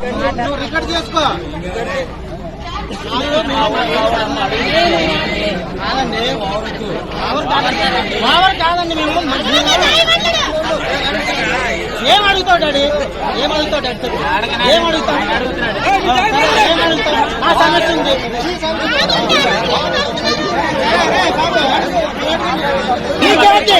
Record కాదండి మేము ఏం అడుగుతావు డాడీ ఏం అడుగుతావు డాడీ ఏం అడుగుతావు ఏం అడుగుతావు ఆ సమస్య ఉంది నీకేంటి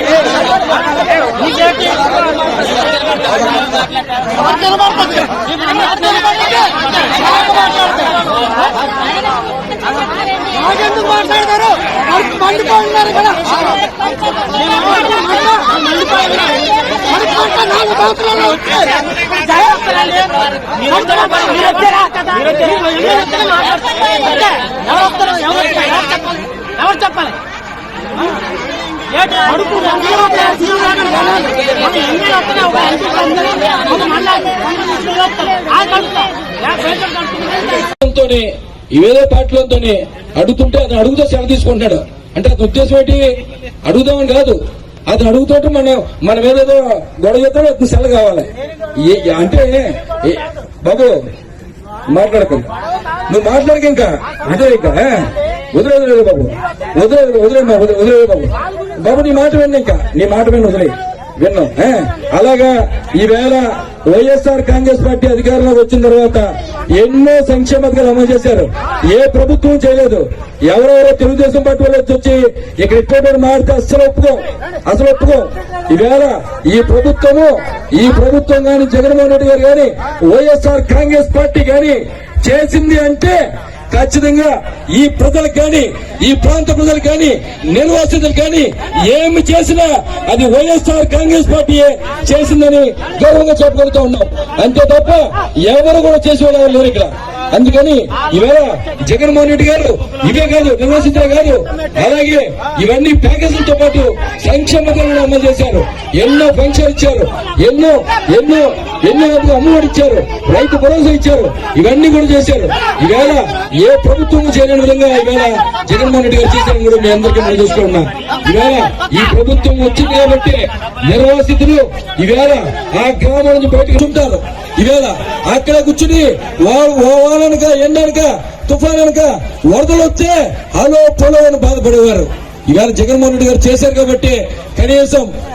నాకెందుకు మాట్లాడతారు మండిపోయినారు కదా ఎవరు చెప్పాలి? అడుగు. తోనే ఇవేదో పార్టీలతోనే అడుగుతుంటే అతను అడుగుతో సెలవు తీసుకుంటాడు అంటే అతని ఉద్దేశం ఏంటి? అడుగుదామని కాదు. అతను అడుగుతుంటే మనం మనం ఏదేదో గొడవ చేస్తాడో అతను సెలవు కావాలి. ఏ- అంటే బాబు మాట్లాడకండి. నువ్వు మాట్లాడక ఇంకా. అదే ఇంకా వదిలే వదిలేదు బాబు. వదిలేదు వదిలే వదిలే బాబు. బాబు నీ మాట విన్న ఇంకా. నీ మాట విన్న వదిలే. విన్నాం అలాగా ఈవేళ వైఎస్ఆర్ కాంగ్రెస్ పార్టీ అధికారంలోకి వచ్చిన తర్వాత ఎన్నో సంక్షేమ పథకాలు అమలు చేశారు. ఏ ప్రభుత్వం చేయలేదు. ఎవరెవరో తెలుగుదేశం పార్టీ వాళ్ళు వచ్చి వచ్చి ఇక్కడ ఇటువంటి మారితే అస్సలు ఒప్పుకోం. అసలు ఒప్పుకోం. ఈవేళ ఈ ప్రభుత్వము ఈ ప్రభుత్వం గాని జగన్మోహన్ రెడ్డి గారు గాని వైఎస్ఆర్ కాంగ్రెస్ పార్టీ గాని చేసింది అంటే ఖచ్చితంగా ఈ ప్రజలకు కానీ ఈ ప్రాంత ప్రజలకు కానీ నిర్వాసితులు కానీ ఏమి చేసినా అది వైఎస్ఆర్ కాంగ్రెస్ పార్టీయే చేసిందని గౌరవంగా చెప్పుకుంటూ ఉన్నాం. అంతే తప్ప ఎవరు కూడా చేసేవాళ్ళు లేరు ఇక్కడ. అందుకని ఇవాళ జగన్మోహన్ రెడ్డి గారు ఇవే కాదు నిర్వసిత గారు అలాగే ఇవన్నీ ప్యాకేజీలతో పాటు సంక్షేమ పథకాలను అమలు చేశారు. ఎన్నో పెన్షన్ ఇచ్చారు ఎన్నో ఎన్నో ఎన్నో అమ్మఒడి ఇచ్చారు రైతు భరోసా ఇచ్చారు ఇవన్నీ కూడా చేశారు. ఈవేళ ఏ ప్రభుత్వం చేయలేని విధంగా ఈవేళ జగన్మోహన్ రెడ్డి గారు చేశారని కూడా మీ అందరికీ మనం చూస్తూ ఉన్నాం. ఈవేళ ఈ ప్రభుత్వం వచ్చింది కాబట్టి నిర్వాసితులు ఈవేళ ఆ గ్రామం నుంచి బయటకు ఉంటారు ఈవేళ అక్కడ కూర్చుని వానక ఎండనక తుఫాన్ అనక వరదలు వస్తే హలో పొలో అని బాధపడేవారు. ఇవాళ జగన్మోహన్ రెడ్డి గారు చేశారు కాబట్టి కనీసం